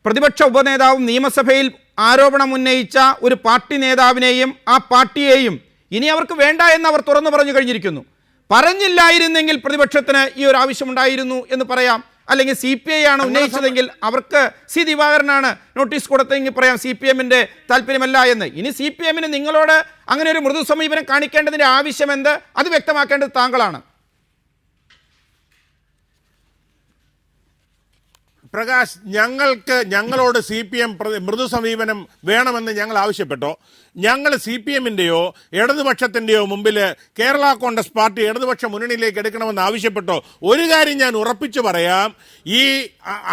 പ്രതിപക്ഷ ഉപനേതാവും നിയമസഭയിൽ ആരോപണം ഉന്നയിച്ച ഒരു പാർട്ടി നേതാവിനെയും ആ പാർട്ടിയെയും ഇനി അവർക്ക് വേണ്ട എന്ന് അവർ തുറന്നു പറഞ്ഞു കഴിഞ്ഞിരിക്കുന്നു. പറഞ്ഞില്ലായിരുന്നെങ്കിൽ പ്രതിപക്ഷത്തിന് ഈ ഒരു ആവശ്യമുണ്ടായിരുന്നു എന്ന് പറയാം. അല്ലെങ്കിൽ സി പി ഐ ആണ് ഉന്നയിച്ചതെങ്കിൽ അവർക്ക് സി ദിവാകരനാണ് നോട്ടീസ് കൊടുത്തെങ്കിൽ പറയാം സി പി എമ്മിന്റെ താല്പര്യമല്ല എന്ന്. ഇനി സി പി എമ്മിന് നിങ്ങളോട് അങ്ങനെ ഒരു മൃദു സമീപനം കാണിക്കേണ്ടതിന്റെ ആവശ്യം എന്ത്? അത് വ്യക്തമാക്കേണ്ടത് താങ്കളാണ്. പ്രകാശ് ഞങ്ങൾക്ക് ഞങ്ങളോട് സി പി എം മൃദു സമീപനം വേണമെന്ന് ഞങ്ങൾ ആവശ്യപ്പെട്ടോ? ഞങ്ങൾ സി പി എമ്മിന്റെയോ ഇടതുപക്ഷത്തിന്റെയോ മുമ്പിൽ കേരള കോൺഗ്രസ് പാർട്ടി ഇടതുപക്ഷ മുന്നണിയിലേക്ക് എടുക്കണമെന്ന് ആവശ്യപ്പെട്ടോ ഒരു കാര്യം ഞാൻ ഉറപ്പിച്ചു പറയാം. ഈ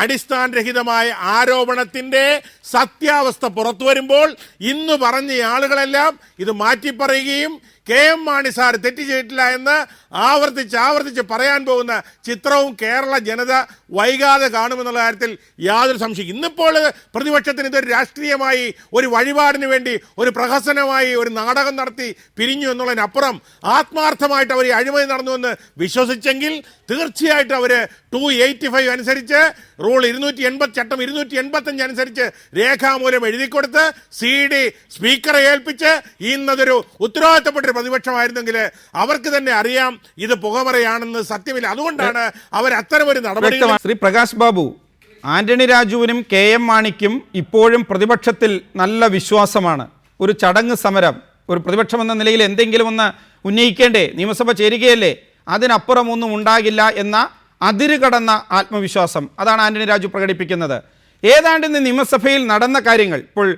അടിസ്ഥാനരഹിതമായ ആരോപണത്തിന്റെ സത്യാവസ്ഥ പുറത്തു വരുമ്പോൾ ഇന്ന് പറഞ്ഞ ആളുകളെല്ലാം ഇത് മാറ്റിപ്പറയുകയും കെ എം മാണി സാർ തെറ്റ് ചെയ്തിട്ടില്ല എന്ന് ആവർത്തിച്ച് ആവർത്തിച്ച് പറയാൻ പോകുന്ന ചിത്രവും കേരള ജനത വൈകാതെ കാണുമെന്നുള്ള കാര്യത്തിൽ യാതൊരു സംശയം. ഇന്നിപ്പോൾ പ്രതിപക്ഷത്തിന് ഇതൊരു രാഷ്ട്രീയമായി ഒരു വഴിപാടിന് വേണ്ടി ഒരു പ്രഹസനമായി ഒരു നാടകം നടത്തി പിരിഞ്ഞു എന്നുള്ളതിനപ്പുറം ആത്മാർത്ഥമായിട്ട് അവർ അഴിമതി നടന്നുവെന്ന് വിശ്വസിച്ചെങ്കിൽ തീർച്ചയായിട്ടും അവർ ടു എയ്റ്റി ഫൈവ് അനുസരിച്ച് റൂൾ ഇരുന്നൂറ്റി എൺപത് ചട്ടം ഇരുന്നൂറ്റി എൺപത്തഞ്ച് അനുസരിച്ച് രേഖാമൂലം എഴുതി കൊടുത്ത് സി ഡി സ്പീക്കറെ ഏൽപ്പിച്ച് ഇന്നതൊരു ഉത്തരവാദിത്തപ്പെട്ടൊരു പ്രതിപക്ഷമായിരുന്നെങ്കിൽ അവർക്ക് തന്നെ അറിയാം ഇത് പുകമറയാണെന്ന് സത്യമില്ല. അതുകൊണ്ടാണ് അവർ അത്തരമൊരു നടപടി ശ്രീ പ്രകാശ് ബാബു ആന്റണി രാജുവിനും കെ എം മാണിക്കും ഇപ്പോഴും പ്രതിപക്ഷത്തിൽ നല്ല വിശ്വാസമാണ്. ഒരു ചടങ്ങ് സമരം ഒരു പ്രതിപക്ഷം എന്ന നിലയിൽ എന്തെങ്കിലും ഒന്ന് ഉന്നയിക്കേണ്ടേ? നിയമസഭ ചേരുകയല്ലേ? അതിനപ്പുറം ഒന്നും ഉണ്ടാകില്ല എന്ന അതിര് കടന്ന ആത്മവിശ്വാസം. അതാണ് ആന്റണി രാജു പ്രകടിപ്പിക്കുന്നത്. ഏതാണ്ട് ഇന്ന് നിയമസഭയിൽ നടന്ന കാര്യങ്ങൾ ഇപ്പോൾ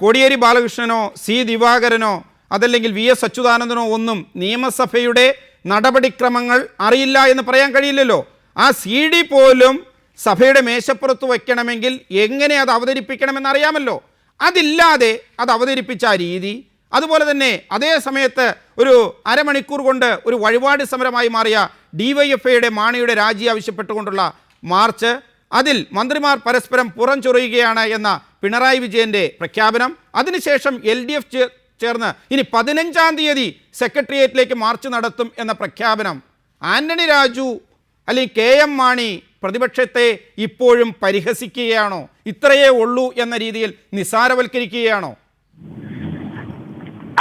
കോടിയേരി ബാലകൃഷ്ണനോ സി ദിവാകരനോ അതല്ലെങ്കിൽ വി എസ് അച്യുതാനന്ദനോ ഒന്നും നിയമസഭയുടെ നടപടിക്രമങ്ങൾ അറിയില്ല എന്ന് പറയാൻ കഴിയില്ലല്ലോ. ആ സി ഡി പോലും സഭയുടെ മേശപ്പുറത്ത് വയ്ക്കണമെങ്കിൽ എങ്ങനെ അത് അവതരിപ്പിക്കണമെന്ന് അറിയാമല്ലോ. അതില്ലാതെ അത് അവതരിപ്പിച്ച രീതി. അതുപോലെ തന്നെ അതേ സമയത്ത് ഒരു അരമണിക്കൂർ കൊണ്ട് ഒരു വഴിപാട് സമരമായി മാറിയ ഡി വൈ എഫ് ഐയുടെ മാണിയുടെ രാജി ആവശ്യപ്പെട്ടുകൊണ്ടുള്ള മാർച്ച്. അതിൽ മന്ത്രിമാർ പരസ്പരം പുറം ചൊറിയുകയാണ് എന്ന പിണറായി വിജയന്റെ പ്രഖ്യാപനം. അതിനുശേഷം എൽ ഡി എഫ് ചേർന്ന് ഇനി പതിനഞ്ചാം തീയതി സെക്രട്ടേറിയറ്റിലേക്ക് മാർച്ച് നടത്തും എന്ന പ്രഖ്യാപനം ആന്റണി രാജു അല്ലെങ്കിൽ കെ എം മാണി പ്രതിപക്ഷത്തെ ഇപ്പോഴും പരിഹസിക്കുകയാണോ? ഇത്രയേ ഉള്ളൂ എന്ന രീതിയിൽ നിസാരവൽക്കരിക്കുകയാണോ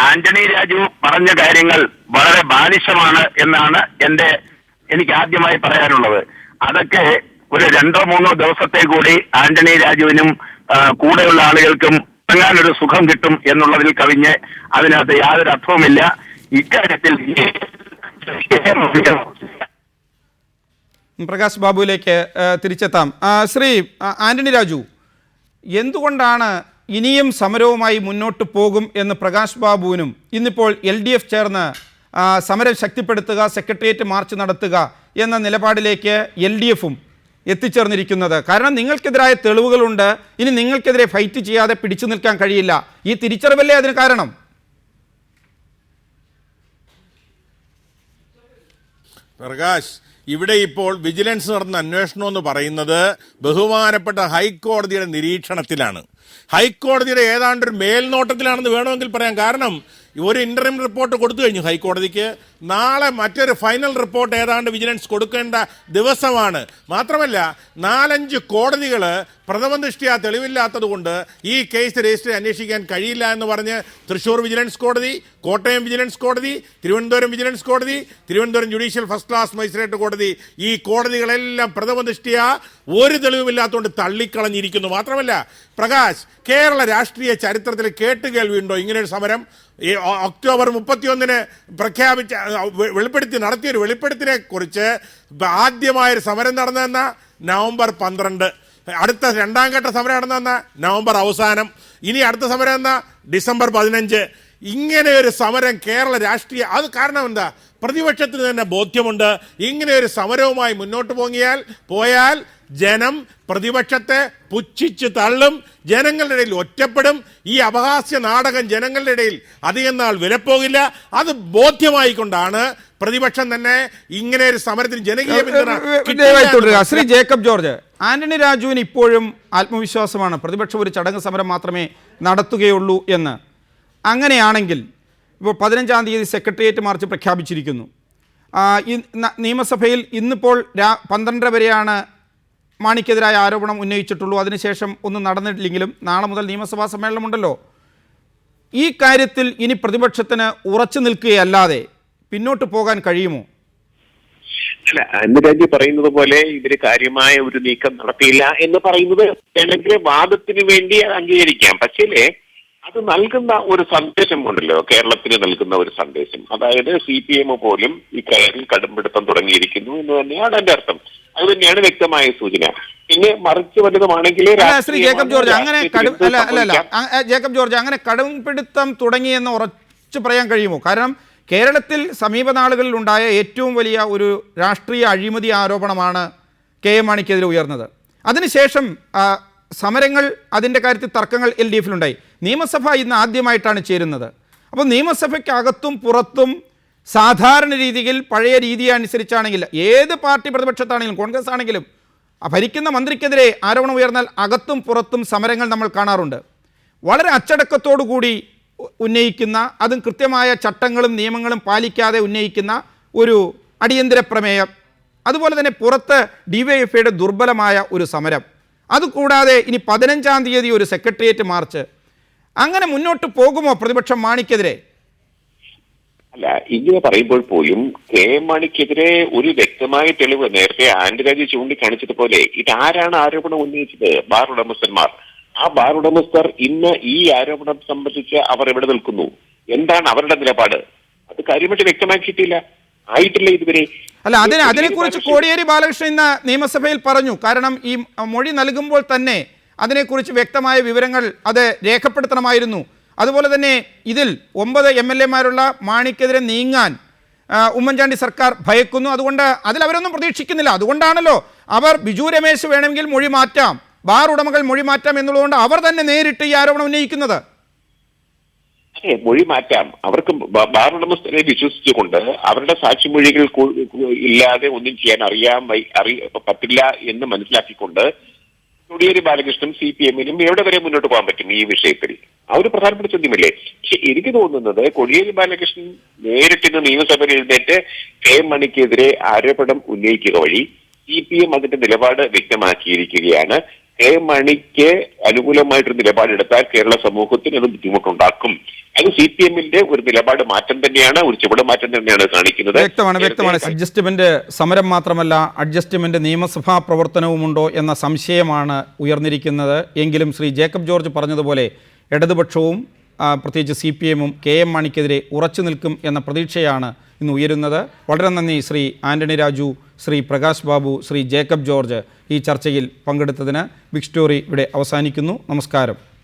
ആന്റണി രാജു പറഞ്ഞ കാര്യങ്ങൾ വളരെ ബാലിശമാണ് എന്നാണ് എന്റെ എനിക്ക് ആദ്യമായി പറയാനുള്ളത്. അതൊക്കെ ഒരു രണ്ടോ മൂന്നോ ദിവസത്തെ കൂടി ആന്റണി രാജുവിനും കൂടെയുള്ള ആളുകൾക്കും ഒരു സുഖം കിട്ടും എന്നുള്ളതിൽ കവിഞ്ഞ് അതിനകത്ത് യാതൊരു അർത്ഥവുമില്ല ഇക്കാര്യത്തിൽ പ്രകാശ് ബാബുവിലേക്ക് തിരിച്ചെത്താം. ശ്രീ ആന്റണി രാജു എന്തുകൊണ്ടാണ് ഇനിയും സമരവുമായി മുന്നോട്ട് പോകും എന്ന് പ്രകാശ് ബാബുവിനും ഇന്നിപ്പോൾ എൽ ഡി എഫ് ചേർന്ന് സമരം ശക്തിപ്പെടുത്തുക സെക്രട്ടേറിയറ്റ് മാർച്ച് നടത്തുക എന്ന നിലപാടിലേക്ക് എൽ ഡി എഫും എത്തിച്ചേർന്നിരിക്കുന്നത്. കാരണം നിങ്ങൾക്കെതിരായ തെളിവുകളുണ്ട്. ഇനി നിങ്ങൾക്കെതിരെ ഫൈറ്റ് ചെയ്യാതെ പിടിച്ചു നിൽക്കാൻ കഴിയില്ല. ഈ തിരിച്ചറിവല്ലേ അതിന് കാരണം? പ്രകാശ് ഇവിടെ ഇപ്പോൾ വിജിലൻസ് നടന്ന അന്വേഷണം എന്ന് പറയുന്നത് ബഹുമാനപ്പെട്ട ഹൈക്കോടതിയുടെ നിരീക്ഷണത്തിലാണ്. ഹൈക്കോടതിയുടെ ഏതാണ്ട് ഒരു മേൽനോട്ടത്തിലാണെന്ന് വേണമെങ്കിൽ പറയാം. കാരണം ഒരു ഇന്റർം റിപ്പോർട്ട് കൊടുത്തു കഴിഞ്ഞു ഹൈക്കോടതിക്ക്. നാളെ മറ്റൊരു ഫൈനൽ റിപ്പോർട്ട് ഏതാണ്ട് വിജിലൻസ് കൊടുക്കേണ്ട ദിവസമാണ്. മാത്രമല്ല നാലഞ്ച് കോടതികൾ പ്രഥമ ദൃഷ്ടിയ തെളിവില്ലാത്തത് കൊണ്ട് ഈ കേസ് രജിസ്റ്റർ അന്വേഷിക്കാൻ കഴിയില്ല എന്ന് പറഞ്ഞ് തൃശൂർ വിജിലൻസ് കോടതി കോട്ടയം വിജിലൻസ് കോടതി തിരുവനന്തപുരം വിജിലൻസ് കോടതി Thiruvananthapuram judicial first class magistrate കോടതി. ഈ കോടതികളെല്ലാം പ്രഥമ ദൃഷ്ടിയ ഒരു തെളിവുമില്ലാത്തതുകൊണ്ട് തള്ളിക്കളഞ്ഞിരിക്കുന്നു. മാത്രമല്ല പ്രകാശ് കേരള രാഷ്ട്രീയ ചരിത്രത്തിൽ കേട്ടുകേൾവിയുണ്ടോ? ഇങ്ങനെയൊരു സമരം ഈ ഒക്ടോബർ മുപ്പത്തിയൊന്നിന് പ്രഖ്യാപിച്ച വെളിപ്പെടുത്തി നടത്തിയൊരു വെളിപ്പെടുത്തിനെ കുറിച്ച് ആദ്യമായൊരു സമരം നടന്നതെന്ന നവംബർ പന്ത്രണ്ട്. അടുത്ത രണ്ടാം ഘട്ട സമരം നടന്നതെന്ന നവംബർ അവസാനം. ഇനി അടുത്ത സമരം എന്ന? ഡിസംബർ പതിനഞ്ച്. ഇങ്ങനെ ഒരു സമരം കേരള രാഷ്ട്രീയ അത് കാരണം എന്താ? പ്രതിപക്ഷത്തിന് തന്നെ ബോധ്യമുണ്ട്. ഇങ്ങനെ ഒരു സമരവുമായി മുന്നോട്ട് പോങ്ങിയാൽ പോയാൽ ജനം പ്രതിപക്ഷത്തെ പുച്ഛിച്ച് തള്ളും ജനങ്ങളുടെ ഇടയിൽ ഒറ്റപ്പെടും. ഈ അപഹാസ്യ നാടകം ജനങ്ങളുടെ ഇടയിൽ അധികം നാൾ വിലപ്പോകില്ല. അത് ബോധ്യമായിക്കൊണ്ടാണ് പ്രതിപക്ഷം തന്നെ ഇങ്ങനെ ഒരു സമരത്തിന് ജനകീയ പിന്തുണ ശ്രീ. ജേക്കബ് ജോർജ് ആന്റണി രാജുവിന് ഇപ്പോഴും ആത്മവിശ്വാസമാണ്. പ്രതിപക്ഷം ഒരു ചടങ്ങ് സമരം മാത്രമേ നടത്തുകയുള്ളൂ എന്ന്. അങ്ങനെയാണെങ്കിൽ ഇപ്പോൾ പതിനഞ്ചാം തീയതി സെക്രട്ടേറിയറ്റ് മാർച്ച് പ്രഖ്യാപിച്ചിരിക്കുന്നു. നിയമസഭയിൽ ഇന്നിപ്പോൾ രാ പന്ത്രണ്ടര വരെയാണ് മാണിക്കെതിരായ ആരോപണം ഉന്നയിച്ചിട്ടുള്ളൂ. അതിനുശേഷം ഒന്നും നടന്നിട്ടില്ലെങ്കിലും നാളെ മുതൽ നിയമസഭാ സമ്മേളനമുണ്ടല്ലോ. ഈ കാര്യത്തിൽ ഇനി പ്രതിപക്ഷത്തിന് ഉറച്ചു നിൽക്കുകയല്ലാതെ പിന്നോട്ട് പോകാൻ കഴിയുമോ? അല്ല അന്നുരാജി പറയുന്നത് പോലെ ഇവർ കാര്യമായ ഒരു നീക്കം നടത്തിയില്ല എന്ന് പറയുന്നത് വേണമെങ്കിൽ വാദത്തിന് വേണ്ടി അത് അംഗീകരിക്കാം. പക്ഷേ അത് നൽകുന്ന ഒരു സന്ദേശം ഉണ്ടല്ലോ കേരളത്തിന് നൽകുന്ന ഒരു സന്ദേശം. അതായത് സി പി എം പോലും ഇക്കാര്യത്തിൽ കടുംപിടുത്തം തുടങ്ങിയിരിക്കുന്നു എന്ന് തന്നെയാണ് എന്റെ അർത്ഥം. അത് തന്നെയാണ് വ്യക്തമായ സൂചന. പിന്നെ മറിച്ച് വലുതുമാണെങ്കിൽ ശ്രീ ജേക്കബ് ജോർജ് അങ്ങനെ അല്ല അല്ല ജേക്കബ് ജോർജ് അങ്ങനെ കടുംപിടുത്തം തുടങ്ങിയെന്ന് ഉറച്ചു പറയാൻ കഴിയുമോ? കാരണം കേരളത്തിൽ സമീപ നാളുകളിൽ ഉണ്ടായ ഏറ്റവും വലിയ ഒരു രാഷ്ട്രീയ അഴിമതി ആരോപണമാണ് കെ എം മാണിക്കെതിരെ ഉയർന്നത്. അതിനുശേഷം സമരങ്ങൾ അതിന്റെ കാര്യത്തിൽ തർക്കങ്ങൾ എൽ ഡി എഫിലുണ്ടായി. നിയമസഭ ഇന്ന് ആദ്യമായിട്ടാണ് ചേരുന്നത്. അപ്പോൾ നിയമസഭയ്ക്കകത്തും പുറത്തും സാധാരണ രീതിയിൽ പഴയ രീതി അനുസരിച്ചാണെങ്കിൽ ഏത് പാർട്ടി പ്രതിപക്ഷത്താണെങ്കിലും കോൺഗ്രസ് ആണെങ്കിലും ഭരിക്കുന്ന മന്ത്രിക്കെതിരെ ആരോപണം ഉയർന്നാൽ അകത്തും പുറത്തും സമരങ്ങൾ നമ്മൾ കാണാറുണ്ട്. വളരെ അച്ചടക്കത്തോടു കൂടി ഉ- ഉന്നയിക്കുന്ന അതും കൃത്യമായ ചട്ടങ്ങളും നിയമങ്ങളും പാലിക്കാതെ ഉന്നയിക്കുന്ന ഒരു അടിയന്തര പ്രമേയം അതുപോലെ തന്നെ പുറത്ത് ഡി വൈ എഫ് ഐയുടെ ദുർബലമായ ഒരു സമരം. അതുകൂടാതെ ഇനി പതിനഞ്ചാം തീയതി ഒരു സെക്രട്ടേറിയറ്റ് മാർച്ച്. അങ്ങനെ മുന്നോട്ട് പോകുമോ പ്രതിപക്ഷം മാണിക്കെതിരെ? അല്ല ഇങ്ങനെ പറയുമ്പോൾ പോലും കെ മാണിക്കെതിരെ ഒരു വ്യക്തമായ തെളിവ് നേരത്തെ ആന്റരാജ് ചൂണ്ടിക്കാണിച്ചതുപോലെ ആരാണ് ആരോപണം ഉന്നയിച്ചത്? ബാർ ഉടമസ്ഥന്മാർ. ആ ബാർ ഉടമസ്ഥർ ഇന്ന് ഈ ആരോപണം സംബന്ധിച്ച് അവർ എവിടെ നിൽക്കുന്നു? എന്താണ് അവരുടെ നിലപാട്? അത് കാര്യമായിട്ട് വ്യക്തമാക്കിയിട്ടില്ല. ആയിട്ടില്ല ഇതുവരെ. അല്ല അതിന് അതിനെക്കുറിച്ച് കോടിയേരി ബാലകൃഷ്ണൻ ഇന്ന് നിയമസഭയിൽ പറഞ്ഞു. കാരണം ഈ മൊഴി നൽകുമ്പോൾ തന്നെ അതിനെക്കുറിച്ച് വ്യക്തമായ വിവരങ്ങൾ അത് രേഖപ്പെടുത്തണമായിരുന്നു. അതുപോലെ തന്നെ ഇതിൽ ഒമ്പത് എം എൽ എമാരുള്ള മാണിക്കെതിരെ നീങ്ങാൻ ഉമ്മൻചാണ്ടി സർക്കാർ ഭയക്കുന്നു. അതുകൊണ്ട് അതിൽ അവരൊന്നും പ്രതീക്ഷിക്കുന്നില്ല. അതുകൊണ്ടാണല്ലോ അവർ ബിജു രമേശ് വേണമെങ്കിൽ മൊഴി മാറ്റാം. ബാർ ഉടമകൾ മൊഴി മാറ്റാം എന്നുള്ളതുകൊണ്ട് അവർ തന്നെ നേരിട്ട് ഈ ആരോപണം ഉന്നയിക്കുന്നത്. അതെ മൊഴി മാറ്റാം. അവർക്ക് ബാറുടമസ്ഥനെ വിശ്വസിച്ചുകൊണ്ട് അവരുടെ സാക്ഷിമൊഴികൾ ഇല്ലാതെ ഒന്നും ചെയ്യാൻ അറിയാൻ അറി പറ്റില്ല എന്ന് മനസ്സിലാക്കിക്കൊണ്ട് കോടിയേരി ബാലകൃഷ്ണൻ സി പി എമ്മിനും എവിടെ വരെ മുന്നോട്ട് പോകാൻ പറ്റും ഈ വിഷയത്തിൽ? ആ ഒരു പ്രധാനപ്പെട്ട ചോദ്യമല്ലേ? പക്ഷെ എനിക്ക് തോന്നുന്നത് കോടിയേരി ബാലകൃഷ്ണൻ നേരിട്ട് ഇന്ന് നിയമസഭയിൽ എഴുന്നേറ്റ് കെ എം മണിക്കെതിരെ ആരോപണം ഉന്നയിക്കുക വഴി സി പി എം അതിന്റെ നിലപാട് വ്യക്തമാക്കിയിരിക്കുകയാണ്. എം മണിക്ക് അനുകൂലമായിട്ടൊരു നിലപാടെടുത്താൽ കേരള സമൂഹത്തിന് അത് ബുദ്ധിമുട്ടുണ്ടാക്കും. അത് സി പി എമ്മിന്റെ ഒരു നിലപാട് മാറ്റം തന്നെയാണ് ഒരു ചുവട് മാറ്റം തന്നെയാണ് കാണിക്കുന്നത്. വ്യക്തമാണ് വ്യക്തമാണ്. അഡ്ജസ്റ്റ്മെന്റ് സമരം മാത്രമല്ല അഡ്ജസ്റ്റ്മെന്റ് നിയമസഭാ പ്രവർത്തനവും ഉണ്ടോ എന്ന സംശയമാണ് ഉയർന്നിരിക്കുന്നത്. എങ്കിലും ശ്രീ ജേക്കബ് ജോർജ് പറഞ്ഞതുപോലെ ഇടതുപക്ഷവും പ്രത്യേകിച്ച് സി പി എമ്മും കെ എം മാണിക്കെതിരെ ഉറച്ചു നിൽക്കും എന്ന പ്രതീക്ഷയാണ് ഇന്ന് ഉയരുന്നത്. വളരെ നന്ദി ശ്രീ ആന്റണി രാജു ശ്രീ പ്രകാശ് ബാബു ശ്രീ ജേക്കബ് ജോർജ് ഈ ചർച്ചയിൽ പങ്കെടുത്തതിന്. ബിഗ് സ്റ്റോറി ഇവിടെ അവസാനിക്കുന്നു. നമസ്കാരം.